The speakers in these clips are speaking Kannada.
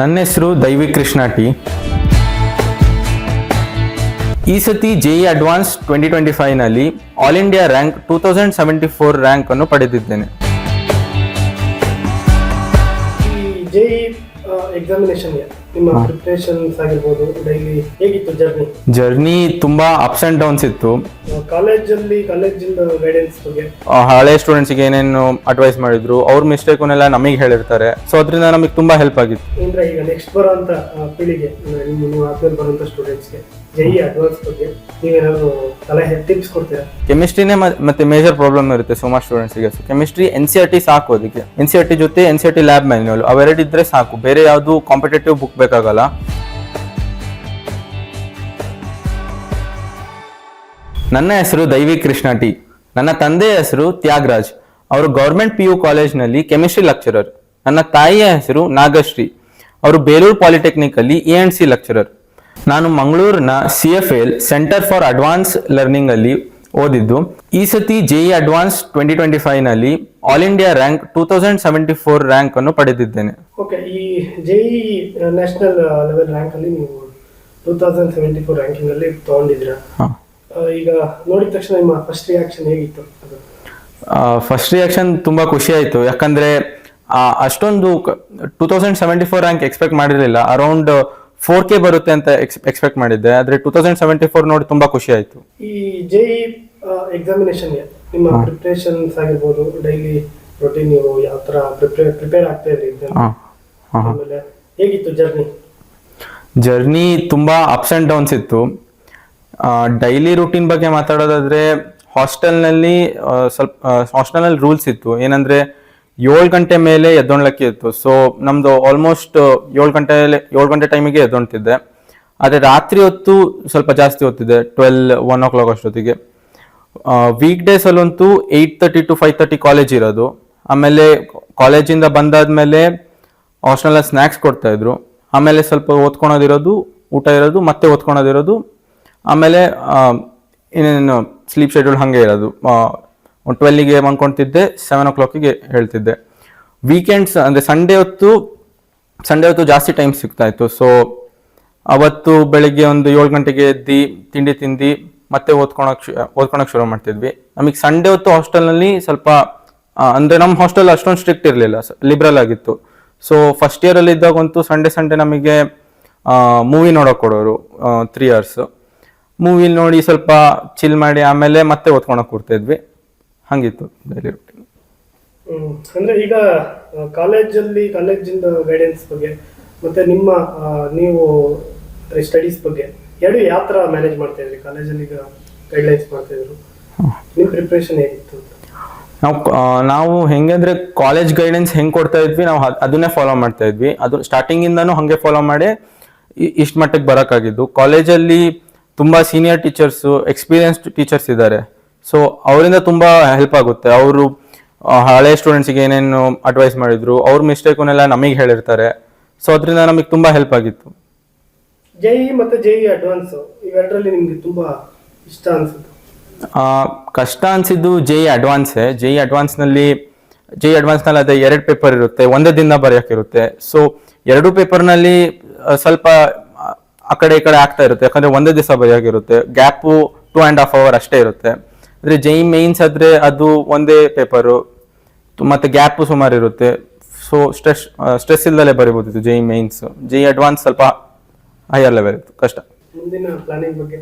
ನನ್ನ ಹೆಸರು ದೈವಿ ಕೃಷ್ಣ ಟಿ. ಈ ಸತಿ J E advanced twenty twenty ಫೈವ್ನಲ್ಲಿ all India rank two thousand seventy four ರ್ಯಾಂಕನ್ನು ಪಡೆದಿದ್ದೇನೆ. ಈ ಜೆ ಎಕ್ಸಾಮಿನೇಷನ್ಗೆ ನಿಮ್ಮ ಪ್ರಿಪ್ರೇಷನ್ಸ್ ಆಗಿರ್ಬೋದು ಡೈಲಿ ಹೇಗಿತ್ತು ಜರ್ನಿ ಜರ್ನಿ ತುಂಬಾ ಅಪ್ಸ್ ಅಂಡ್ ಡೌನ್ಸ್ ಇತ್ತು. ಕಾಲೇಜಲ್ಲಿ ಕಾಲೇಜಿಂದ ಗೈಡೆನ್ಸ್ ಬಗ್ಗೆ? ಆ, ಹಳೆ ಸ್ಟೂಡೆಂಟ್ಸ್ಗೆ ಏನೇನು ಅಡ್ವೈಸ್ ಮಾಡಿದ್ರು ಅವ್ರ ಮಿಸ್ಟೇಕನ್ನೆಲ್ಲ ನಮಗೆ ಹೇಳಿರ್ತಾರೆ. ಸೊ ಅದರಿಂದ ನಮಗೆ ತುಂಬಾ ಹೆಲ್ಪ್ ಆಗಿತ್ತು. ಅಂದ್ರೆ ಈಗ ನೆಕ್ಸ್ಟ್ ಬರೋಂತ ಆ, ಪೀಳಿಗೆ ಅಂದ್ರೆ ನಿಮ್ಮ ನೀವು ಆದ್ಮೇಲೆ ಬರೋಂಥ ಸ್ಟೂಡೆಂಟ್ಸ್ಗೆ ಜೆ ಅಡ್ವಾನ್ಸ್ ಬಗ್ಗೆ ನೀವೇನಾದ್ರು ಸಲಹೆ ಟಿಪ್ಸ್ ಕೊಡ್ತೀರಾ? ಕೆಮಿಸ್ಟ್ರಿನೇ ಮತ್ತೆ ಮೇಜರ್ ಪ್ರಾಬ್ಲಮ್ ಇರುತ್ತೆ ಸುಮಾರು ಸ್ಟೂಡೆಂಟ್ಸ್ಗೆ so chemistry N C R T ಸಾಕು ಅದಕ್ಕೆ. ಎನ್ ಸಿ ಆರ್ ಟಿ ಜೊತೆ N C R T lab manual ಅವೆರಡು ಇದ್ರೆ ಸಾಕು. ಬೇರೆ ಯಾವುದು ಕಾಂಪಿಟೇಟಿವ್ ಬುಕ್ ಬೇಕಾಗಲ್ಲ. ನನ್ನ ಹೆಸರು ದೈವಿ ಕೃಷ್ಣ ಟಿ. ನನ್ನ ತಂದೆಯ ಹೆಸರು ತ್ಯಾಗರಾಜ್. ಅವರು ಗೌರ್ಮೆಂಟ್ ಪಿ ಯು ಕಾಲೇಜ್ನಲ್ಲಿ ಕೆಮಿಸ್ಟ್ರಿ ಲೆಕ್ಚರರ್. ನನ್ನ ತಾಯಿಯ ಹೆಸರು ನಾಗಶ್ರೀ. ಅವರು ಬೇಲೂರು ಪಾಲಿಟೆಕ್ನಿಕ್ ಅಲ್ಲಿ ಎ ಅಂಡ್ ಸಿ ಲೆಕ್ಚರರ್. ನಾನು ಮಂಗಳೂರಿನ C F L centre for advance learning ಅಲ್ಲಿ ಓದಿದ್ದು. ಈ ಸತಿ J E advance twenty twenty ಫೈವ್ನಲ್ಲಿ all India rank two thousand seventy four rank ಅನ್ನು ಪಡೆದಿದ್ದೇನೆ. ಓಕೆ ಈ ಜೆಇ ನ್ಯಾಷನಲ್ ಲೆವೆಲ್ ರ್ಯಾಂಕಲ್ಲಿ ನೀವು two thousand seventy four ranking ಅಲ್ಲಿ ಹಾ. ಆ, ಈಗ ನೋಡಿದ ತಕ್ಷಣ ನಿಮ್ಮ ಫಸ್ಟ್ ರಿಯಾಕ್ಷನ್ ಹೇಗಿತ್ತು ಫಸ್ಟ್ ರಿಯಾಕ್ಷನ್ ತುಂಬಾ ಖುಷಿ ಆಯ್ತು. ಯಾಕಂದ್ರೆ ಅಷ್ಟೊಂದು two thousand seventy four rank expect ಮಾಡಿರಲಿಲ್ಲ. ಅರೌಂಡ್ ಫೋರ್ ಕೆ ಬರುತ್ತೆ ಅಂತ ಎಕ್ಸ್ಪೆಕ್ಟ್ ಮಾಡಿದ್ದೆ. ಆದ್ರೆ ಟೂ ತೌಸಂಡ್ ಸೆವೆಂಟಿ ಫೋರ್ ನೋಡಿ ತುಂಬಾ ಖುಷಿ ಆಯ್ತು. ಈ ಜೆ ಎಕ್ಸಾಮಿನೇಷನ್ ಎಕ್ಸಾಮಿನೇಷನ್ಗೆ ನಿಮ್ಮ ಪ್ರಿಪ್ರೇಷನ್ಸ್ ಆಗಿರ್ಬೋದು ಡೈಲಿ ರೊಟೀನ್ ನೀವು ಯಾವ ತರ ಪ್ರಿಪೇರ್ ಆಗ್ತಾ ಇದ್ರಿ ಆಮೇಲೆ ಹೇಗಿತ್ತು ಜರ್ನಿ ಜರ್ನಿ ತುಂಬಾ ಅಪ್ಸ್ ಅಂಡ್ ಡೌನ್ಸ್ ಇತ್ತು. ಡೈಲಿ ರೂಟೀನ್ ಬಗ್ಗೆ ಮಾತಾಡೋದಾದ್ರೆ ಹಾಸ್ಟೆಲ್ನಲ್ಲಿ ಸ್ವಲ್ಪ ಹಾಸ್ಟೆಲ್ನಲ್ಲಿ ರೂಲ್ಸ್ ಇತ್ತು. ಏನಂದ್ರೆ ಏಳು ಗಂಟೆ ಮೇಲೆ ಎದ್ದೊಳ್ಲಕ್ಕೆ ಇತ್ತು. ಸೊ ನಮ್ದು ಆಲ್ಮೋಸ್ಟ್ ಏಳು ಗಂಟೆ ಏಳು ಗಂಟೆ ಟೈಮಿಗೆ ಎದ್ದೊಳ್ತಿದ್ದೆ ಆದರೆ ರಾತ್ರಿ ಹೊತ್ತು ಸ್ವಲ್ಪ ಜಾಸ್ತಿ ಹೊತ್ತಿದೆ ಟ್ವೆಲ್ ಒನ್ ಓ ಕ್ಲಾಕ್ ಅಷ್ಟೊತ್ತಿಗೆ week ಡೇಸಲ್ಲಂತೂ eight thirty to five thirty college ಇರೋದು. ಆಮೇಲೆ ಕಾಲೇಜಿಂದ ಬಂದಾದ್ಮೇಲೆ ಹಾಸ್ಟೆಲ್ನ ಸ್ನ್ಯಾಕ್ಸ್ ಕೊಡ್ತಾಯಿದ್ರು ಆಮೇಲೆ ಸ್ವಲ್ಪ ಓದ್ಕೊಳೋದಿರೋದು, ಊಟ ಇರೋದು, ಮತ್ತೆ ಓದ್ಕೊಳೋದಿರೋದು. ಆಮೇಲೆ ಇನ್ನೇನು ಸ್ಲೀಪ್ ಶೆಡ್ಯೂಲ್ ಹಾಗೆ ಇರೋದು. ಒಂದು ಟ್ವೆಲ್ಲಿಗೆ ಮನ್ಕೊಳ್ತಿದ್ದೆ ಸೆವೆನ್ ಓ ಕ್ಲಾಕಿಗೆ ಹೇಳ್ತಿದ್ದೆ. ವೀಕೆಂಡ್ಸ್ ಅಂದರೆ ಸಂಡೇ ಹೊತ್ತು ಸಂಡೇ ಹೊತ್ತು ಜಾಸ್ತಿ ಟೈಮ್ ಸಿಗ್ತಾ ಇತ್ತು. ಸೊ ಅವತ್ತು ಬೆಳಿಗ್ಗೆ ಒಂದು ಏಳು ಗಂಟೆಗೆ ಎದ್ದು ತಿಂಡಿ ತಿಂದು ಮತ್ತೆ ಓದ್ಕೊಳಕ್ಕೆ ಓದ್ಕೊಳಕ್ ಶುರು ಮಾಡ್ತಿದ್ವಿ. ನಮಗೆ ಸಂಡೇ ಹೊತ್ತು ಹಾಸ್ಟೆಲ್ನಲ್ಲಿ ಸ್ವಲ್ಪ ಅಂದರೆ ನಮ್ಮ ಹಾಸ್ಟೆಲ್ ಅಷ್ಟೊಂದು ಸ್ಟ್ರಿಕ್ಟ್ ಇರಲಿಲ್ಲ ಲಿಬ್ರಲ್ ಆಗಿತ್ತು. ಸೊ ಫಸ್ಟ್ ಇಯರಲ್ಲಿ ಇದ್ದಾಗಂತೂ ಸಂಡೇ ಸಂಡೇ ನಮಗೆ ಮೂವಿ ನೋಡೋಕೆ ಕೊಡೋರು ತ್ರೀ ಅವರ್ಸ್ ಮೂವಿ ನೋಡಿ ಸ್ವಲ್ಪ ಚಿಲ್ ಮಾಡಿ ಆಮೇಲೆ ಮತ್ತೆ ಓದ್ಕೊಳಕ್ಕೆ ಕೂರ್ತಿದ್ವಿ ಹಂಗಿತ್ತು ಡೈಲಿ ರುಟೀನ್. ಅಂದ್ರೆ ಈಗ ಕಾಲೇಜಲ್ಲಿ ಕಾಲೇಜಿಂದ ಗೈಡೆನ್ಸ್ ಬಗ್ಗೆ ಮತ್ತೆ ನಿಮ್ಮ ನೀವು ಸ್ಟಡೀಸ್ ಬಗ್ಗೆ ಎರಡು ಯಾವ ಥರ ಮ್ಯಾನೇಜ್ ಮಾಡ್ತಾ ಇದ್ರಿ? ಕಾಲೇಜಲ್ಲಿ ಈಗ ಗೈಡ್ಲೈನ್ಸ್ ಮಾಡ್ತಾ ಇದ್ರು. ನಿಮ್ಮ ಪ್ರಿಪ್ರೇಷನ್ ಹೇಗಿತ್ತು ನಾವು ನಾವು ಹೆಂಗೆ ಅಂದರೆ ಕಾಲೇಜ್ ಗೈಡೆನ್ಸ್ ಹೆಂಗೆ ಕೊಡ್ತಾ ಇದ್ವಿ ನಾವು ಅದ್- ಅದನ್ನೇ ಫಾಲೋ ಮಾಡ್ತಾ ಇದ್ವಿ. ಅದು ಸ್ಟಾರ್ಟಿಂಗ್ ಹಾಗೆ ಹಂಗೆ ಫಾಲೋ ಮಾಡಿ ಇಷ್ಟು ಇಷ್ಟ್ ಮಟ್ಟಕ್ಕೆ ಬರೋಕ್ಕಾಗಿದ್ದು. ಕಾಲೇಜಲ್ಲಿ ತುಂಬ ಸೀನಿಯರ್ ಟೀಚರ್ಸು ಎಕ್ಸ್ಪೀರಿಯನ್ಸ್ಡ್ ಟೀಚರ್ಸ್ ಇದ್ದಾರೆ. ಸೊ ಅವರಿಂದ ತುಂಬ ಹೆಲ್ಪ್ ಆಗುತ್ತೆ. ಅವರು ಹಳೆ ಸ್ಟೂಡೆಂಟ್ಸ್ಗೆ ಏನೇನು ಅಡ್ವೈಸ್ ಮಾಡಿದ್ರು ಅವ್ರ ಮಿಸ್ಟೇಕನ್ನೆಲ್ಲ ನಮಗೆ ಹೇಳಿರ್ತಾರೆ. ಸೊ ಅದರಿಂದ ನಮಗೆ ತುಂಬಾ ಹೆಲ್ಪ್ ಆಗಿತ್ತು. ಜೈ ಮತ್ತೆ ಜೆ ಅಡ್ವಾನ್ಸ್ ಇವೆರಡರಲ್ಲಿ ನಿಮಗೆ ತುಂಬಾ ಇಷ್ಟ ಅನ್ಸುತ್ತೆ. ಕಷ್ಟ ಅನ್ಸಿದ್ದು ಜೆ ಇ ಅಡ್ವಾನ್ಸೇ ಜೆ ಇ ಅಡ್ವಾನ್ಸ್ನಲ್ಲಿ ಜೆ ಇ ಅಡ್ವಾನ್ಸ್ನಲ್ಲಿ ಅದೇ ಎರಡು ಪೇಪರ್ ಇರುತ್ತೆ. ಒಂದೇ ದಿನ ಬರೆಯೋಕ್ಕಿರುತ್ತೆ ಸೊ ಎರಡು ಪೇಪರ್ನಲ್ಲಿ ಸ್ವಲ್ಪ ಆ, ಆ ಕಡೆ ಈ ಕಡೆ ಆಗ್ತಾ ಇರುತ್ತೆ. ಯಾಕಂದ್ರೆ ಒಂದೇ ದಿವಸ ಬರೆಯೋಕ್ಕಿರುತ್ತೆ gap two and half hour ಅಷ್ಟೇ ಇರುತ್ತೆ. ಅಂದರೆ ಜೈ ಮೇನ್ಸ್ ಆದರೆ ಅದು ಒಂದೇ ಪೇಪರು ಮತ್ತು ಗ್ಯಾಪು ಸುಮಾರು ಇರುತ್ತೆ. ಸೊ ಸ್ಟ್ರೆಸ್ ಸ್ಟ್ರೆಸ್ ಇಲ್ದಲೇ ಬರಿಬೋದಿತ್ತು ಜೈ ಮೇನ್ಸ್ ಜೈ ಅಡ್ವಾನ್ಸ್ ಸ್ವಲ್ಪ ಹೈಯರ್ ಲೆವೆಲ್ ಇತ್ತು ಕಷ್ಟ. ಮುಂದಿನ ಪ್ಲಾನಿಂಗ್ ಬಗ್ಗೆ?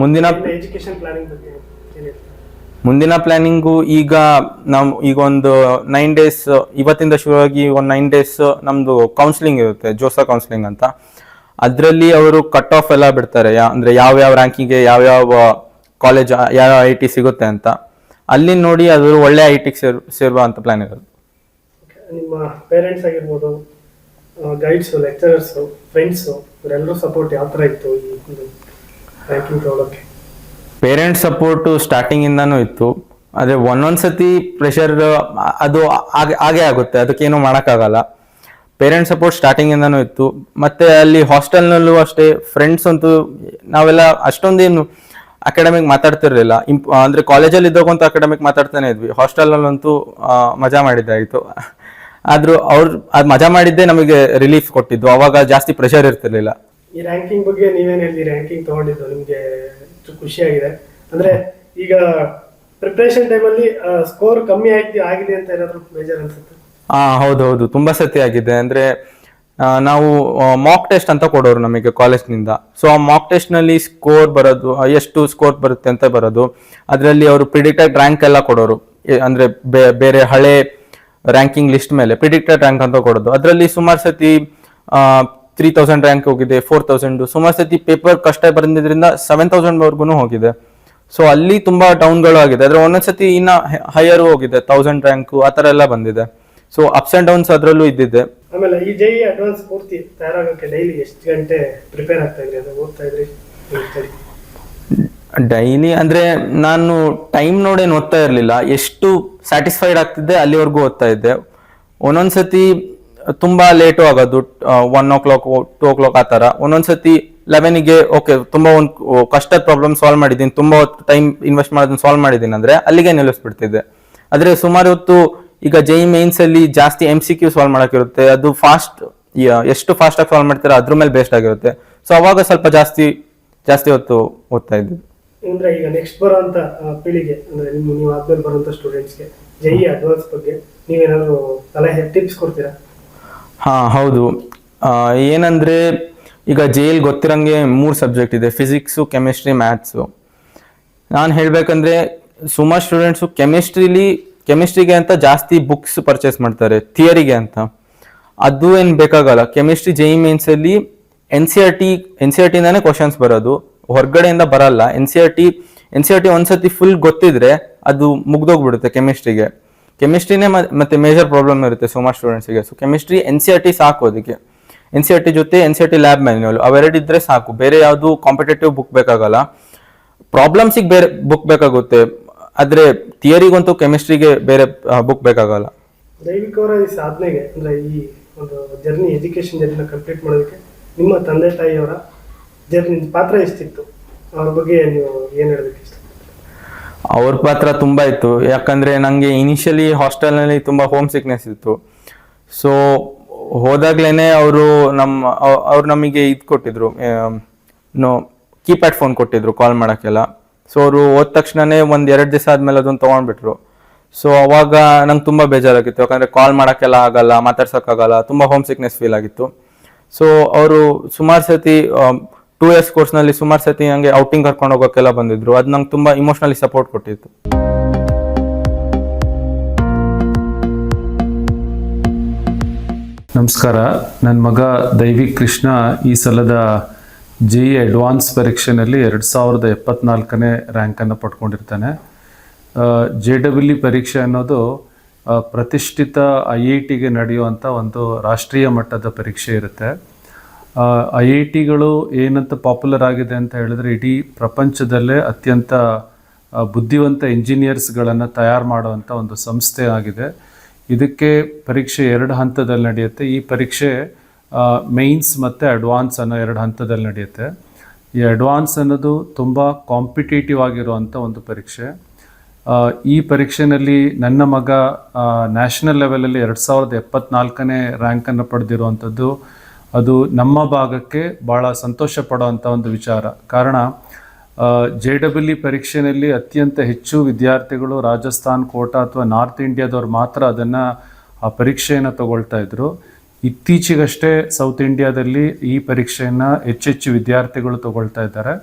ಮುಂದಿನ ಎಜುಕೇಶನ್ ಪ್ಲಾನಿಂಗ್ ಬಗ್ಗೆ ಏನಿದೆ ಮುಂದಿನ ಪ್ಲಾನಿಂಗು ಈಗ ನಾವು ಈಗ ಒಂದು ನೈನ್ ಡೇಸ್ ಇವತ್ತಿಂದ ಶುರುವಾಗಿ ಒಂದು ನೈನ್ ಡೇಸ್ ನಮ್ಮದು ಕೌನ್ಸಿಲಿಂಗ್ ಇರುತ್ತೆ ಜೋಸ ಕೌನ್ಸಿಲಿಂಗ್ ಅಂತ. ಅದರಲ್ಲಿ ಅವರು ಕಟ್ ಆಫ್ ಎಲ್ಲ ಬಿಡ್ತಾರೆ ಯಾ ಅಂದರೆ ಯಾವ ಯಾವ ರ್ಯಾಂಕಿಂಗ್ಗೆ ಯಾವ್ಯಾವ ಕಾಲೇಜ್ ಯಾವ ಐ ಟಿ ಸಿಗುತ್ತೆ ಅಂತ. ಅಲ್ಲಿ ನೋಡಿ ಅದು ಒಳ್ಳೆ ಐ ಟಿ ಸೇರ್ ಸೇರುವ ಅಂತ ಪ್ಲಾನ್ ಇರೋದು. ನಿಮ್ಮ ಪೇರೆಂಟ್ಸ್ ಆಗಿರ್ಬೋದು ಗೈಡ್ಸ್ ಲೆಕ್ಚರರ್ಸ್ ಫ್ರೆಂಡ್ಸ್ ಇವರೆಲ್ಲರೂ ಸಪೋರ್ಟ್ ಯಾವ ಥರ ಇತ್ತು ಈ ಒಂದು ರ್ಯಾಂಕಿಂಗ್ ತೊಗೊಳಕ್ಕೆ? ಪೇರೆಂಟ್ಸ್ ಸಪೋರ್ಟು ಸ್ಟಾರ್ಟಿಂಗ್ ಇಂದಾನು ಇತ್ತು. ಆದ್ರೆ ಒಂದೊಂದ್ಸತಿ ಪ್ರೆಷರ್ ಅದು ಹಾಗೆ ಹಾಗೆ ಆಗುತ್ತೆ. ಅದಕ್ಕೇನು ಮಾಡೋಕ್ಕಾಗಲ್ಲ. ಪೇರೆಂಟ್ ಸಪೋರ್ಟ್ ಸ್ಟಾರ್ಟಿಂಗ್ ಇಂದಾನು ಇತ್ತು. ಮತ್ತೆ ಅಲ್ಲಿ ಹಾಸ್ಟೆಲ್ನಲ್ಲೂ ಅಷ್ಟೇ ಫ್ರೆಂಡ್ಸ್ ಅಂತೂ ನಾವೆಲ್ಲ ಅಷ್ಟೊಂದೇನು ಅಕಾಡೆಮಿಕ್ ಮಾತಾಡ್ತಿರ್ಲಿಲ್ಲ. ಇಂಪ್ ಅಂದ್ರೆ ಕಾಲೇಜಲ್ಲಿ ಇದ್ದಾಗಂತೂ ಅಕಾಡೆಮಿಕ್ ಮಾತಾಡ್ತಾನೆ ಇದ್ವಿ. ಹಾಸ್ಟೆಲ್ನಲ್ಲಂತೂ ಮಜಾ ಮಾಡಿದ್ದಾಯಿತು. ಆದ್ರೂ ಅವ್ರು ಅದು ಮಜಾ ಮಾಡಿದ್ದೇ ನಮಗೆ ರಿಲೀಫ್ ಕೊಟ್ಟಿದ್ದು. ಅವಾಗ ಜಾಸ್ತಿ ಪ್ರೆಷರ್ ಇರ್ತಿರ್ಲಿಲ್ಲ. ಈ ರ್ಯಾಂಕಿಂಗ್ ಬಗ್ಗೆ ನೀವೇನ್ ಹೇಳ್ತೀರಿ? ರ್ಯಾಂಕಿಂಗ್ ತಗೊಂಡಿದ್ದು ನಿಮ್ಗೆ ಖುಷಿ ಖುಷಿಯಾಗಿದೆ. ಅಂದ್ರೆ ಈಗ ಪ್ರಿಪರೇಷನ್ ಟೈಮಲ್ಲಿ ಸ್ಕೋರ್ ಕಮ್ಮಿ ಆಯ್ತು ಆಗಿದೆ ಅಂತ ಏನಾದ್ರು ಮೇಜರ್ ಅನ್ಸುತ್ತೆ? ಹಾ ಹೌದು ಹೌದು ತುಂಬಾ ಸತಿ ಆಗಿದೆ. ಅಂದ್ರೆ ನಾವು ಮಾಕ್ ಟೆಸ್ಟ್ ಅಂತ ಕೊಡೋರು ನಮಗೆ ಕಾಲೇಜ್ನಿಂದ ಸೊ ಆ ಮಾಕ್ ಟೆಸ್ಟ್ನಲ್ಲಿ ಸ್ಕೋರ್ ಬರೋದು ಎಷ್ಟು ಸ್ಕೋರ್ ಬರುತ್ತೆ ಅಂತ ಬರೋದು. ಅದರಲ್ಲಿ ಅವರು ಪ್ರಿಡಿಕ್ಟೆಡ್ ರ್ಯಾಂಕ್ ಎಲ್ಲ ಕೊಡೋರು. ಅಂದ್ರೆ ಬೇರೆ ಹಳೆ ರ್ಯಾಂಕಿಂಗ್ ಲಿಸ್ಟ್ ಮೇಲೆ ಪ್ರಿಡಿಕ್ಟೆಡ್ ರ್ಯಾಂಕ್ ಅಂತ ಕೊಡೋದು. ಅದರಲ್ಲಿ ಸುಮಾರು ಸತಿ ತ್ರೀ ತೌಸಂಡ್ ರ್ಯಾಂಕ್ ಹೋಗಿದೆ ಫೋರ್ ತೌಸಂಡ್ ಸುಮಾರು ಸತಿ ಪೇಪರ್ ಕಷ್ಟ ಬಂದಿದ್ರಿಂದ ಸೆವೆನ್ ತೌಸಂಡ್ ವರ್ಗುನು ಹೋಗಿದೆ. ಸೊ ಅಲ್ಲಿ ತುಂಬಾ ಡೌನ್ಗಳು ಆಗಿದೆ. ಆದ್ರೆ ಒಂದೊಂದ್ಸತಿ ಇನ್ನ ಹೈಯರ್ ಹೋಗಿದೆ ತೌಸಂಡ್ ರ್ಯಾಂಕು ಆ ಥರ ಎಲ್ಲ ಬಂದಿದೆ. ಸೊ ಅಪ್ಸ್ ಅಂಡ್ ಡೌನ್ಸ್ ಅದರಲ್ಲೂ ಇದ್ದಿದೆ ಆಮೇಲೆ ಈ ಜೈ ಅಡ್ವಾನ್ಸ್ ಪೂರ್ತಿ ತಯಾರಾಗಕ್ಕೆ ಡೈಲಿ ಎಷ್ಟು ಗಂಟೆ ಪ್ರಿಪೇರ್ ಆಗ್ತಾ ಇದ್ರಿ? ಅದು ಓದ್ತಾ ಇದ್ರಿ? ಡೈಲಿ ಅಂದ್ರೆ ನಾನು ಟೈಮ್ ನೋಡೇನು ಓದ್ತಾ ಇರಲಿಲ್ಲ. ಎಷ್ಟು ಸ್ಯಾಟಿಸ್ಫೈಡ್ ಆಗ್ತಿದ್ದೆ ಅಲ್ಲಿವರೆಗೂ ಓದ್ತಾ ಇದ್ದೆ. ಒಂದೊಂದ್ಸತಿ ತುಂಬಾ ಲೇಟು ಆಗೋದು one o'clock two o'clock ಆ ಥರ. ಒಂದೊಂದ್ಸತಿ ಲೆವೆನಿಗೆ ಓಕೆ ತುಂಬಾ ಒಂದು ಕಷ್ಟದ ಪ್ರಾಬ್ಲಮ್ ಸಾಲ್ವ್ ಮಾಡಿದ್ದೀನಿ. ತುಂಬಾ ಹೊತ್ತು ಟೈಮ್ ಇನ್ವೆಸ್ಟ್ ಮಾಡೋದನ್ನ ಸಾಲ್ವ್ ಮಾಡಿದ್ದೀನಿ ಅಂದ್ರೆ ಅಲ್ಲಿಗೆ ನಿಲ್ಲಿಸ್ಬಿಡ್ತಿದ್ದೆ. ಆದರೆ ಸುಮಾರು ಹೊತ್ತು ಈಗ ಜೈ ಮೈನ್ಸ್ ಅಲ್ಲಿ ಜಾಸ್ತಿ ಎಂ ಸಿ ಕ್ಯೂ ಸಾಲ್ವ್ ಮಾಡಕ್ಕಿರುತ್ತೆ. ಅದು ಫಾಸ್ಟ್ ಎಷ್ಟು ಫಾಸ್ಟ್ ಆಗಿ ಸಾಲ್ವ್ ಮಾಡ್ತೀರಾ ಅದ್ರ ಮೇಲೆ ಬೇಸ್ಡ್ ಆಗಿರುತ್ತೆ. ಸೊ ಅವಾಗ ಸ್ವಲ್ಪ ಜಾಸ್ತಿ ಜಾಸ್ತಿ ಹೊತ್ತು ಓದ್ತಾ ಇದ್ದೀವಿ ಅಂದ್ರೆ ಈಗ ನೆಕ್ಸ್ಟ್ ಬರುವಂತ ಪೀಳಿಗೆ ಅಂದ್ರೆ ನಿಮ್ಮ ನೀವು ಆದ್ಮೇಲೆ ಬರುವಂತ ಸ್ಟೂಡೆಂಟ್ಸ್ಗೆ ಜೈ ಅಡ್ವಾನ್ಸ್ ಬಗ್ಗೆ ನೀವೇನಾದ್ರು ಸಲಹೆ ಟಿಪ್ಸ್ ಕೊಡ್ತೀರಾ? ಹಾ ಹೌದು. ಏನಂದ್ರೆ ಈಗ ಜೈಲ್ ಗೊತ್ತಿರಂಗೆ ಮೂರು ಸಬ್ಜೆಕ್ಟ್ ಇದೆ ಫಿಸಿಕ್ಸು ಕೆಮಿಸ್ಟ್ರಿ ಮ್ಯಾಥ್ಸು ನಾನು ಹೇಳಬೇಕಂದ್ರೆ ಸುಮಾರು ಸ್ಟೂಡೆಂಟ್ಸು ಕೆಮಿಸ್ಟ್ರಿಲಿ ಕೆಮಿಸ್ಟ್ರಿಗೆ ಅಂತ ಜಾಸ್ತಿ ಬುಕ್ಸ್ ಪರ್ಚೇಸ್ ಮಾಡ್ತಾರೆ ಥಿಯರಿಗೆ ಅಂತ. ಅದು ಏನು ಬೇಕಾಗಲ್ಲ. ಕೆಮಿಸ್ಟ್ರಿ ಜೈ ಅಲ್ಲಿ N C R T N C R ಟಿಂದಾನೇ questions ಬರೋದು. ಹೊರಗಡೆಯಿಂದ ಬರಲ್ಲ. N C R T N C R T ಒಂದ್ಸತಿ ಫುಲ್ ಗೊತ್ತಿದ್ರೆ ಅದು ಮುಗ್ದೋಗ್ಬಿಡುತ್ತೆ ಕೆಮಿಸ್ಟ್ರಿಗೆ ಕೆಮಿಸ್ಟ್ರಿನೇ ಮತ್ತೆ ಮೇಜರ್ ಪ್ರಾಬ್ಲಮ್ ಇರುತ್ತೆ ಸುಮಾರು ಸ್ಟೂಡೆಂಟ್ಸಿಗೆ so chemistry N C R T ಸಾಕು ಅದಕ್ಕೆ. ಎನ್ ಸಿ ಆರ್ ಟಿ ಜೊತೆ N C R T lab manual ಅವೆರಡಿದ್ರೆ ಸಾಕು. ಬೇರೆ ಯಾವುದು ಕಾಂಪಿಟೇಟಿವ್ ಬುಕ್ ಬೇಕಾಗಲ್ಲ. ಪ್ರಾಬ್ಲಮ್ಸಿಗೆ ಬೇರೆ ಬುಕ್ ಬೇಕಾಗುತ್ತೆ. ಆದ್ರೆ ಥಿಯರಿಗಂತೂ ಕೆಮಿಸ್ಟ್ರಿಗೆ ಬೇರೆ ಬುಕ್ ಬೇಕಾಗಲ್ಲ. ದೈವಿಕ ಅವರ ಈ ಸಾಧನೆಗೆ ಅಂದ್ರೆ ಈ ಒಂದು ಜರ್ನಿ ಎಜುಕೇಶನ್ ಜರ್ನಿನ ಕಂಪ್ಲೀಟ್ ಮಾಡೋದಕ್ಕೆ ನಿಮ್ಮ ತಂದೆ ತಾಯಿಯವರ ಜರ್ನಿ ಪಾತ್ರ ಎಷ್ಟಿತ್ತು? ಅವ್ರ ಬಗ್ಗೆ ನೀವು ಏನ್ ಹೇಳೋದಕ್ಕೆ ಇಷ್ಟ? ಅವ್ರ ಪಾತ್ರ ತುಂಬಾ ಇತ್ತು. ಯಾಕಂದ್ರೆ ನಂಗೆ ಇನಿಷಿಯಲಿ ಹಾಸ್ಟೆಲ್ನಲ್ಲಿ ತುಂಬಾ ಹೋಮ್ ಸಿಕ್ನೆಸ್ ಇತ್ತು. ಸೊ ಹೋದಾಗ್ಲೇನೆ ಅವರು ನಮ್ಮ ಅವ್ರು ನಮಗೆ ಇದು ಕೊಟ್ಟಿದ್ರು ನೋ ಕೀಪ್ಯಾಡ್ ಫೋನ್ ಕೊಟ್ಟಿದ್ರು ಕಾಲ್ ಮಾಡೋಕ್ಕೆಲ್ಲ. ಸೊ ಅವರು ಹೋದ ತಕ್ಷಣನೇ ಒಂದ್ ಎರಡು ದಿವಸ ಆದ್ಮೇಲೆ ಅದನ್ನ ತಗೊಂಡ್ಬಿಟ್ರು. ಸೊ ಅವಾಗ ನಂಗೆ ತುಂಬಾ ಬೇಜಾರಾಗಿತ್ತು. ಯಾಕಂದ್ರೆ ಕಾಲ್ ಮಾಡೋಕ್ಕೆಲ್ಲ ಆಗಲ್ಲ, ಮಾತಾಡ್ಸೋಕ್ಕಾಗಲ್ಲ, ತುಂಬಾ ಹೋಮ್ ಸಿಕ್ನೆಸ್ ಫೀಲ್ ಆಗಿತ್ತು. ಸೊ ಅವರು ಸುಮಾರು ಸತಿ ಟೂ ಇಯರ್ಸ್ ಕೋರ್ಸ್ನಲ್ಲಿ ಸುಮಾರು ಸತಿ ನಂಗೆ ಔಟಿಂಗ್ ಕರ್ಕೊಂಡು ಹೋಗೋಕ್ಕೆಲ್ಲ ಬಂದಿದ್ರು. ಅದು ನಂಗೆ ತುಂಬಾ ಇಮೋಷ್ನಲಿ ಸಪೋರ್ಟ್ ಕೊಟ್ಟಿತ್ತು. ನಮಸ್ಕಾರ. ನನ್ನ ಮಗ ದೈವಿಕ್ ಕೃಷ್ಣ ಈ ಸಲದ ಜಿ ಅಡ್ವಾನ್ಸ್ ಪರೀಕ್ಷೆಯಲ್ಲಿ ಎರಡು ಸಾವಿರದ ಎಪ್ಪತ್ನಾಲ್ಕನೇ ರ್ಯಾಂಕನ್ನು ಪಡ್ಕೊಂಡಿರ್ತಾನೆ. ಜೆ ಡಬ್ಲ್ಯೂ ಪರೀಕ್ಷೆ ಅನ್ನೋದು ಪ್ರತಿಷ್ಠಿತ ಐ ಐ ಟಿಗೆ ನಡೆಯುವಂಥ ಒಂದು ರಾಷ್ಟ್ರೀಯ ಮಟ್ಟದ ಪರೀಕ್ಷೆ ಇರುತ್ತೆ. ಐ ಐ ಟಿಗಳು ಏನಂತ ಪಾಪ್ಯುಲರ್ ಆಗಿದೆ ಅಂತ ಹೇಳಿದ್ರೆ ಇಡೀ ಪ್ರಪಂಚದಲ್ಲೇ ಅತ್ಯಂತ ಬುದ್ಧಿವಂತ ಇಂಜಿನಿಯರ್ಸ್ಗಳನ್ನು ತಯಾರು ಮಾಡುವಂಥ ಒಂದು ಸಂಸ್ಥೆ ಆಗಿದೆ. ಇದಕ್ಕೆ ಪರೀಕ್ಷೆ ಎರಡು ಹಂತದಲ್ಲಿ ನಡೆಯುತ್ತೆ. ಈ ಪರೀಕ್ಷೆ ಮೈನ್ಸ್ ಮತ್ತು ಅಡ್ವಾನ್ಸ್ ಅನ್ನೋ ಎರಡು ಹಂತದಲ್ಲಿ ನಡೆಯುತ್ತೆ. ಈ ಅಡ್ವಾನ್ಸ್ ಅನ್ನೋದು ತುಂಬ ಕಾಂಪಿಟೇಟಿವ್ ಆಗಿರುವಂಥ ಒಂದು ಪರೀಕ್ಷೆ. ಈ ಪರೀಕ್ಷೆನಲ್ಲಿ ನನ್ನ ಮಗ ನ್ಯಾಷನಲ್ ಲೆವೆಲಲ್ಲಿ ಎರಡು ಸಾವಿರದ ಎಪ್ಪತ್ನಾಲ್ಕನೇ ರ್ಯಾಂಕನ್ನು ಪಡೆದಿರುವಂಥದ್ದು, ಅದು ನಮ್ಮ ಭಾಗಕ್ಕೆ ಭಾಳ ಸಂತೋಷ ಪಡೋವಂಥ ಒಂದು ವಿಚಾರ. ಕಾರಣ ಜೆ ಡಬ್ಲ್ಯೂ ಪರೀಕ್ಷೆಯಲ್ಲಿ ಅತ್ಯಂತ ಹೆಚ್ಚು ವಿದ್ಯಾರ್ಥಿಗಳು ರಾಜಸ್ಥಾನ್ ಕೋಟಾ ಅಥವಾ ನಾರ್ತ್ ಇಂಡಿಯಾದವ್ರು ಮಾತ್ರ ಅದನ್ನು, ಆ ಪರೀಕ್ಷೆಯನ್ನು ತಗೊಳ್ತಾ ಇದ್ರು. ಇತ್ತೀಚೆಗಷ್ಟೇ ಸೌತ್ ಇಂಡಿಯಾದಲ್ಲಿ ಈ ಪರೀಕ್ಷೆಯನ್ನು ಹೆಚ್ಚೆಚ್ಚು ವಿದ್ಯಾರ್ಥಿಗಳು ತಗೊಳ್ತಾ ಇದ್ದಾರೆ.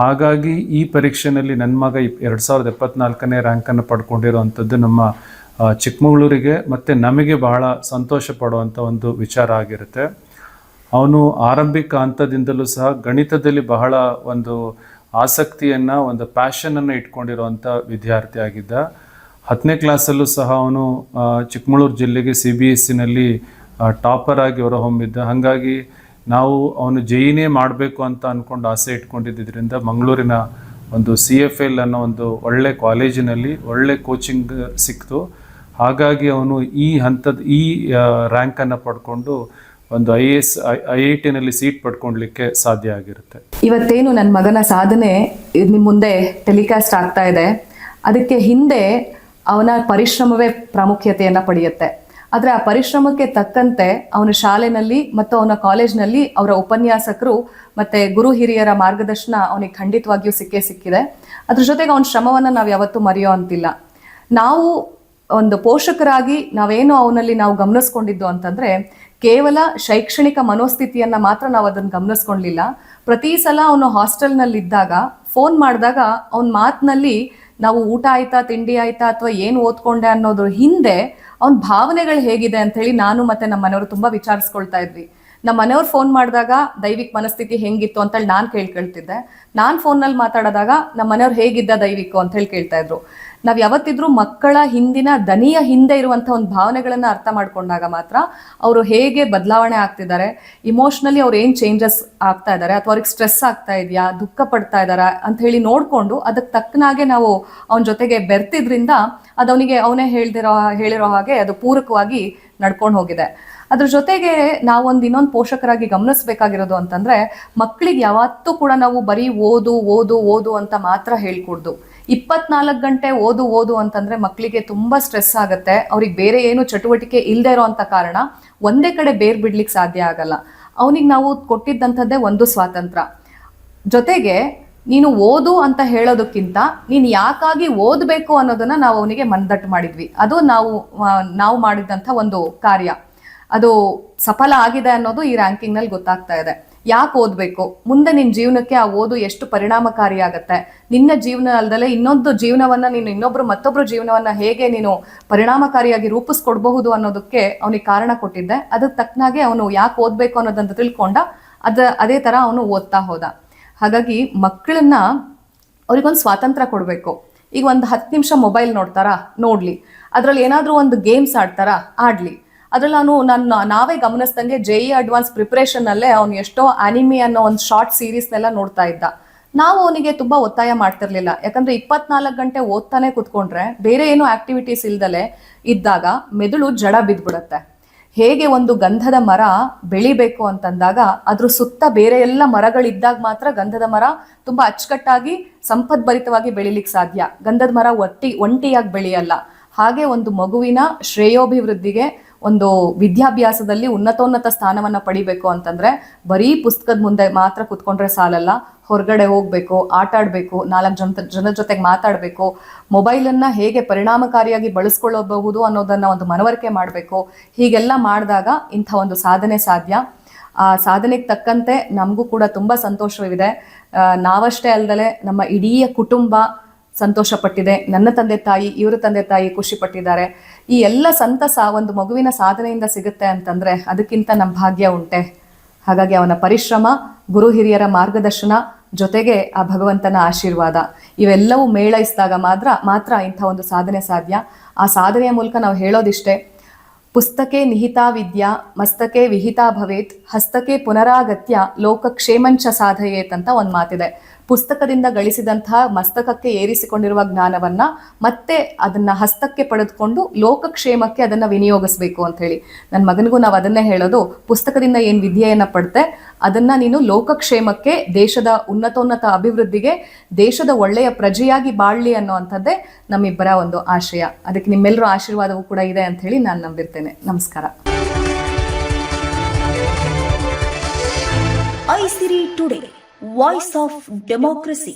ಹಾಗಾಗಿ ಈ ಪರೀಕ್ಷೆಯಲ್ಲಿ ನನ್ನ ಮಗ ಎರಡು ಸಾವಿರದ ಎಪ್ಪತ್ನಾಲ್ಕನೇ ರ್ಯಾಂಕನ್ನು ಪಡ್ಕೊಂಡಿರುವಂಥದ್ದು ನಮ್ಮ ಚಿಕ್ಕಮಗಳೂರಿಗೆ ಮತ್ತು ನಮಗೆ ಬಹಳ ಸಂತೋಷ ಪಡುವಂಥ ಒಂದು ವಿಚಾರ ಆಗಿರುತ್ತೆ. ಅವನು ಆರಂಭಿಕ ಹಂತದಿಂದಲೂ ಸಹ ಗಣಿತದಲ್ಲಿ ಬಹಳ ಒಂದು ಆಸಕ್ತಿಯನ್ನು, ಒಂದು ಪ್ಯಾಷನನ್ನು ಇಟ್ಕೊಂಡಿರುವಂಥ ವಿದ್ಯಾರ್ಥಿ ಆಗಿದ್ದ. ಹತ್ತನೇ ಕ್ಲಾಸಲ್ಲೂ ಸಹ ಅವನು ಚಿಕ್ಕಮಗಳೂರು ಜಿಲ್ಲೆಗೆ ಸಿ ಬಿ ಎಸ್ ಸಿನಲ್ಲಿ ಟಾಪರ್ ಆಗಿ ಹೊರಹೊಮ್ಮಿದ್ದ. ಹಾಗಾಗಿ ನಾವು ಅವನು ಜೈನೇ ಮಾಡಬೇಕು ಅಂತ ಅಂದ್ಕೊಂಡು ಆಸೆ ಇಟ್ಕೊಂಡಿದ್ದರಿಂದ ಮಂಗಳೂರಿನ ಒಂದು ಸಿ ಎಫ್ ಎಲ್ ಅನ್ನೋ ಒಂದು ಒಳ್ಳೆ ಕಾಲೇಜಿನಲ್ಲಿ ಒಳ್ಳೆ ಕೋಚಿಂಗ್ ಸಿಕ್ತು. ಹಾಗಾಗಿ ಅವನು ಈ ಹಂತದ ಈ ರ್ಯಾಂಕನ್ನು ಪಡ್ಕೊಂಡು ಒಂದು ಐ ಎಸ್, ಐ ಐ ಟಿನಲ್ಲಿ ಸೀಟ್ ಪಡ್ಕೊಳ್ಲಿಕ್ಕೆ ಸಾಧ್ಯ ಆಗಿರುತ್ತೆ. ಇವತ್ತೇನು ನನ್ನ ಮಗನ ಸಾಧನೆ ನಿಮ್ಮ ಮುಂದೆ ಟೆಲಿಕಾಸ್ಟ್ ಆಗ್ತಾ ಇದೆ. ಅದಕ್ಕೆ ಹಿಂದೆ ಅವನ ಪರಿಶ್ರಮವೇ ಪ್ರಾಮುಖ್ಯತೆಯನ್ನು ಪಡೆಯುತ್ತೆ. ಆದರೆ ಆ ಪರಿಶ್ರಮಕ್ಕೆ ತಕ್ಕಂತೆ ಅವನ ಶಾಲೆನಲ್ಲಿ ಮತ್ತು ಅವನ ಕಾಲೇಜ್ನಲ್ಲಿ ಅವರ ಉಪನ್ಯಾಸಕರು ಮತ್ತು ಗುರು ಹಿರಿಯರ ಮಾರ್ಗದರ್ಶನ ಅವನಿಗೆ ಖಂಡಿತವಾಗಿಯೂ ಸಿಕ್ಕೇ ಸಿಕ್ಕಿದೆ. ಅದ್ರ ಜೊತೆಗೆ ಅವನ ಶ್ರಮವನ್ನು ನಾವು ಯಾವತ್ತೂ ಮರೆಯೋ ಅಂತಿಲ್ಲ. ನಾವು ಒಂದು ಪೋಷಕರಾಗಿ ನಾವೇನು ಅವನಲ್ಲಿ ನಾವು ಗಮನಿಸ್ಕೊಂಡಿದ್ದು ಅಂತಂದರೆ ಕೇವಲ ಶೈಕ್ಷಣಿಕ ಮನೋಸ್ಥಿತಿಯನ್ನು ಮಾತ್ರ ನಾವು ಅದನ್ನು ಗಮನಿಸ್ಕೊಳ್ಲಿಲ್ಲ ಪ್ರತಿ ಸಲ ಅವನು ಹಾಸ್ಟೆಲ್ನಲ್ಲಿದ್ದಾಗ, ಫೋನ್ ಮಾಡಿದಾಗ ಅವನ ಮಾತಿನಲ್ಲಿ ನಾವು ಊಟ ಆಯ್ತಾ, ತಿಂಡಿ ಆಯ್ತಾ ಅಥವಾ ಏನು ಓದ್ಕೊಂಡೆ ಅನ್ನೋದ್ರ ಹಿಂದೆ ಅವನ ಭಾವನೆಗಳು ಹೇಗಿದೆ ಅಂತ ಹೇಳಿ ನಾನು ಮತ್ತೆ ನಮ್ಮ ಮನೆಯವರು ತುಂಬಾ ವಿಚಾರಿಸ್ಕೊಳ್ತಾ ಇದ್ವಿ. ನಮ್ಮ ಮನೆಯವ್ರು ಫೋನ್ ಮಾಡಿದಾಗ ದೈವಿಕ್ ಮನಸ್ಥಿತಿ ಹೆಂಗಿತ್ತು ಅಂತೇಳಿ ನಾನು ಕೇಳ್ಕೊಳ್ತಿದ್ದೆ. ನಾನು ಫೋನಲ್ಲಿ ಮಾತಾಡಿದಾಗ ನಮ್ಮ ಮನೆಯವ್ರು ಹೇಗಿದ್ದ ದೈವಿಕು ಅಂತ ಹೇಳಿ ಕೇಳ್ತಾ ಇದ್ರು. ನಾವ್ ಯಾವತ್ತಿದ್ರೂ ಮಕ್ಕಳ ಹಿಂದಿನ ದನಿಯ ಹಿಂದೆ ಇರುವಂತಹ ಒಂದು ಭಾವನೆಗಳನ್ನ ಅರ್ಥ ಮಾಡ್ಕೊಂಡಾಗ ಮಾತ್ರ ಅವರು ಹೇಗೆ ಬದಲಾವಣೆ ಆಗ್ತಿದ್ದಾರೆ ಇಮೋಷನಲಿ ಅವ್ರು ಏನ್ ಚೇಂಜಸ್ ಆಗ್ತಾ ಇದ್ದಾರೆ ಅಥವಾ ಅವ್ರಿಗೆ ಸ್ಟ್ರೆಸ್ ಆಗ್ತಾ ಇದೆಯಾ, ದುಃಖ ಪಡ್ತಾ ಇದ್ದಾರಾ ಅಂತ ಹೇಳಿ ನೋಡ್ಕೊಂಡು ಅದಕ್ಕೆ ತಕ್ಕನಾಗೆ ನಾವು ಅವನ ಜೊತೆಗೆ ಬೆರ್ತಿದ್ರಿಂದ ಅದು ಅವನಿಗೆ ಅವನೇ ಹೇಳ್ದಿರೋ, ಹೇಳಿರೋ ಹಾಗೆ ಅದು ಪೂರಕವಾಗಿ ನಡ್ಕೊಂಡು ಹೋಗಿದೆ. ಅದ್ರ ಜೊತೆಗೆ ನಾವೊಂದು ಇನ್ನೊಂದು ಪೋಷಕರಾಗಿ ಗಮನಿಸ್ಬೇಕಾಗಿರೋದು ಅಂತಂದ್ರೆ ಮಕ್ಕಳಿಗೆ ಯಾವತ್ತೂ ಕೂಡ ನಾವು ಬರೀ ಓದು ಓದು ಓದು ಅಂತ ಮಾತ್ರ ಹೇಳ್ಕೊಡ್ದು. ಇಪ್ಪತ್ನಾಲ್ಕು ಗಂಟೆ ಓದು ಓದು ಅಂತಂದ್ರೆ ಮಕ್ಕಳಿಗೆ ತುಂಬಾ ಸ್ಟ್ರೆಸ್ ಆಗುತ್ತೆ. ಅವ್ರಿಗೆ ಬೇರೆ ಏನು ಚಟುವಟಿಕೆ ಇಲ್ಲದೆ ಇರೋಂಥ ಕಾರಣ ಒಂದೇ ಕಡೆ ಬೇರ್ ಬಿಡ್ಲಿಕ್ಕೆ ಸಾಧ್ಯ ಆಗಲ್ಲ. ಅವನಿಗೆ ನಾವು ಕೊಟ್ಟಿದ್ದಂಥದ್ದೇ ಒಂದು ಸ್ವಾತಂತ್ರ್ಯ ಜೊತೆಗೆ ನೀನು ಓದು ಅಂತ ಹೇಳೋದಕ್ಕಿಂತ ನೀನು ಯಾಕಾಗಿ ಓದಬೇಕು ಅನ್ನೋದನ್ನ ನಾವು ಅವನಿಗೆ ಮನದಟ್ಟು ಮಾಡಿದ್ವಿ. ಅದು ನಾವು ನಾವು ಮಾಡಿದಂಥ ಒಂದು ಕಾರ್ಯ. ಅದು ಸಫಲ ಆಗಿದೆ ಅನ್ನೋದು ಈ ರ್ಯಾಂಕಿಂಗ್ನಲ್ಲಿ ಗೊತ್ತಾಗ್ತಾ ಇದೆ. ಯಾಕೆ ಓದಬೇಕು? ಮುಂದೆ ನಿನ್ನ ಜೀವನಕ್ಕೆ ಆ ಓದು ಎಷ್ಟು ಪರಿಣಾಮಕಾರಿ ಆಗುತ್ತೆ? ನಿನ್ನ ಜೀವನ ಅಲ್ಲದಲ್ಲೇ ಇನ್ನೊಂದು ಜೀವನವನ್ನ ನೀನು ಇನ್ನೊಬ್ರು ಮತ್ತೊಬ್ರು ಜೀವನವನ್ನ ಹೇಗೆ ನೀನು ಪರಿಣಾಮಕಾರಿಯಾಗಿ ರೂಪಿಸ್ಕೊಡ್ಬಹುದು ಅನ್ನೋದಕ್ಕೆ ಅವನಿಗೆ ಕಾರಣ ಕೊಟ್ಟಿದ್ದೆ. ಅದಕ್ಕೆ ತಕ್ಕನಾಗೆ ಅವನು ಯಾಕೆ ಓದಬೇಕು ಅನ್ನೋದಂತ ತಿಳ್ಕೊಂಡ ಅದ, ಅದೇ ತರ ಅವನು ಓದ್ತಾ ಹೋದ. ಹಾಗಾಗಿ ಮಕ್ಕಳನ್ನ ಅವ್ರಿಗೊಂದು ಸ್ವಾತಂತ್ರ್ಯ ಕೊಡಬೇಕು. ಈಗ ಒಂದು ಹತ್ತು ನಿಮಿಷ ಮೊಬೈಲ್ ನೋಡ್ತಾರಾ? ನೋಡ್ಲಿ. ಅದ್ರಲ್ಲಿ ಏನಾದರೂ ಒಂದು ಗೇಮ್ಸ್ ಆಡ್ತಾರಾ? ಆಡ್ಲಿ. ಅದ್ರಲ್ಲಿ ನಾನು ನನ್ನ ನಾವೇ ಗಮನಿಸ್ದಂಗೆ ಜೆ ಇ ಅಡ್ವಾನ್ಸ್ ಪ್ರಿಪ್ರೇಷನ್ ಅಲ್ಲೇ ಅವ್ನು ಎಷ್ಟೋ ಅನಿಮಿ ಅನ್ನೋ ಒಂದು ಶಾರ್ಟ್ ಸೀರೀಸ್ನೆಲ್ಲ ನೋಡ್ತಾ ಇದ್ದ. ನಾವು ಅವನಿಗೆ ತುಂಬಾ ಒತ್ತಾಯ ಮಾಡ್ತಿರ್ಲಿಲ್ಲ. ಯಾಕಂದ್ರೆ ಇಪ್ಪತ್ನಾಲ್ಕು ಗಂಟೆ ಓದ್ತಾನೆ ಕುತ್ಕೊಂಡ್ರೆ ಬೇರೆ ಏನು ಆಕ್ಟಿವಿಟೀಸ್ ಇಲ್ದಲೆ ಇದ್ದಾಗ ಮೆದುಳು ಜಡ ಬಿದ್ದ್ಬಿಡತ್ತೆ ಹೇಗೆ ಒಂದು ಗಂಧದ ಮರ ಬೆಳಿಬೇಕು ಅಂತಂದಾಗ ಅದ್ರ ಸುತ್ತ ಬೇರೆ ಎಲ್ಲ ಮರಗಳಿದ್ದಾಗ ಮಾತ್ರ ಗಂಧದ ಮರ ತುಂಬಾ ಅಚ್ಚುಕಟ್ಟಾಗಿ ಸಂಪದ್ಭರಿತವಾಗಿ ಬೆಳಿಲಿಕ್ಕೆ ಸಾಧ್ಯ. ಗಂಧದ ಮರ ಒಟ್ಟಿ, ಒಂಟಿಯಾಗಿ ಬೆಳೆಯಲ್ಲ. ಹಾಗೆ ಒಂದು ಮಗುವಿನ ಶ್ರೇಯೋಭಿವೃದ್ಧಿಗೆ ಒಂದು ವಿದ್ಯಾಭ್ಯಾಸದಲ್ಲಿ ಉನ್ನತೋನ್ನತ ಸ್ಥಾನವನ್ನು ಪಡಿಬೇಕು ಅಂತಂದ್ರೆ ಬರೀ ಪುಸ್ತಕದ ಮುಂದೆ ಮಾತ್ರ ಕುತ್ಕೊಂಡ್ರೆ ಸಾಲಲ್ಲ. ಹೊರಗಡೆ ಹೋಗ್ಬೇಕು, ಆಟ ಆಡ್ಬೇಕು, ನಾಲ್ಕು ಜನ ಜನರ ಜೊತೆಗೆ ಮಾತಾಡಬೇಕು, ಮೊಬೈಲನ್ನು ಹೇಗೆ ಪರಿಣಾಮಕಾರಿಯಾಗಿ ಬಳಸ್ಕೊಳ್ಳಬಹುದು ಅನ್ನೋದನ್ನ ಒಂದು ಮನವರಿಕೆ ಮಾಡಬೇಕು. ಹೀಗೆಲ್ಲ ಮಾಡಿದಾಗ ಇಂಥ ಒಂದು ಸಾಧನೆ ಸಾಧ್ಯ. ಆ ಸಾಧನೆಗೆ ತಕ್ಕಂತೆ ನಮಗೂ ಕೂಡ ತುಂಬ ಸಂತೋಷವಿದೆ. ನಾವಷ್ಟೇ ಅಲ್ಲದೆ ನಮ್ಮ ಇಡೀ ಕುಟುಂಬ ಸಂತೋಷ ಪಟ್ಟಿದೆ ನನ್ನ ತಂದೆ ತಾಯಿ, ಇವರ ತಂದೆ ತಾಯಿ ಖುಷಿ ಪಟ್ಟಿದ್ದಾರೆ. ಈ ಎಲ್ಲ ಸಂತಸ ಒಂದು ಮಗುವಿನ ಸಾಧನೆಯಿಂದ ಸಿಗುತ್ತೆ ಅಂತಂದ್ರೆ ಅದಕ್ಕಿಂತ ನಮ್ಮ ಭಾಗ್ಯ ಉಂಟೆ. ಹಾಗಾಗಿ ಅವನ ಪರಿಶ್ರಮ, ಗುರು ಹಿರಿಯರ ಮಾರ್ಗದರ್ಶನ, ಜೊತೆಗೆ ಆ ಭಗವಂತನ ಆಶೀರ್ವಾದ. ಇವೆಲ್ಲವೂ ಮೇಳೈಸಿದಾಗ ಮಾತ್ರ ಮಾತ್ರ ಇಂಥ ಒಂದು ಸಾಧನೆ ಸಾಧ್ಯ. ಆ ಸಾಧನೆಯ ಮೂಲಕ ನಾವು ಹೇಳೋದಿಷ್ಟೇ, ಪುಸ್ತಕೆ ನಿಹಿತಾ ವಿದ್ಯಾ, ಮಸ್ತಕೆ ವಿಹಿತಾ ಭವೇತ್, ಹಸ್ತಕೆ ಪುನರಾಗತ್ಯ, ಲೋಕಕ್ಷೇಮಂಚ ಸಾಧಯೇತ್ ಅಂತ ಒಂದು ಮಾತಿದೆ. ಪುಸ್ತಕದಿಂದ ಗಳಿಸಿದಂತಹ ಮಸ್ತಕಕ್ಕೆ ಏರಿಸಿಕೊಂಡಿರುವ ಜ್ಞಾನವನ್ನ ಮತ್ತೆ ಅದನ್ನ ಹಸ್ತಕ್ಕೆ ಪಡೆದುಕೊಂಡು ಲೋಕಕ್ಷೇಮಕ್ಕೆ ಅದನ್ನ ವಿನಿಯೋಗಿಸ್ಬೇಕು ಅಂತ ಹೇಳಿ. ನನ್ನ ಮಗನಿಗೂ ನಾವು ಅದನ್ನೇ ಹೇಳೋದು, ಪುಸ್ತಕದಿಂದ ಏನು ವಿದ್ಯೆಯನ್ನ ಪಡ್ತೆ, ಅದನ್ನ ನೀನು ಲೋಕಕ್ಷೇಮಕ್ಕೆ, ದೇಶದ ಉನ್ನತೋನ್ನತ ಅಭಿವೃದ್ಧಿಗೆ, ದೇಶದ ಒಳ್ಳೆಯ ಪ್ರಜೆಯಾಗಿ ಬಾಳ್ಲಿ ಅನ್ನೋವಂಥದ್ದೇ ನಮ್ಮಿಬ್ಬರ ಒಂದು ಆಶಯ. ಅದಕ್ಕೆ ನಿಮ್ಮೆಲ್ಲರ ಆಶೀರ್ವಾದವೂ ಕೂಡ ಇದೆ ಅಂತ ಹೇಳಿ ನಾನು ನಂಬಿರ್ತೇನೆ. ನಮಸ್ಕಾರ. Isiri today. Voice of Democracy.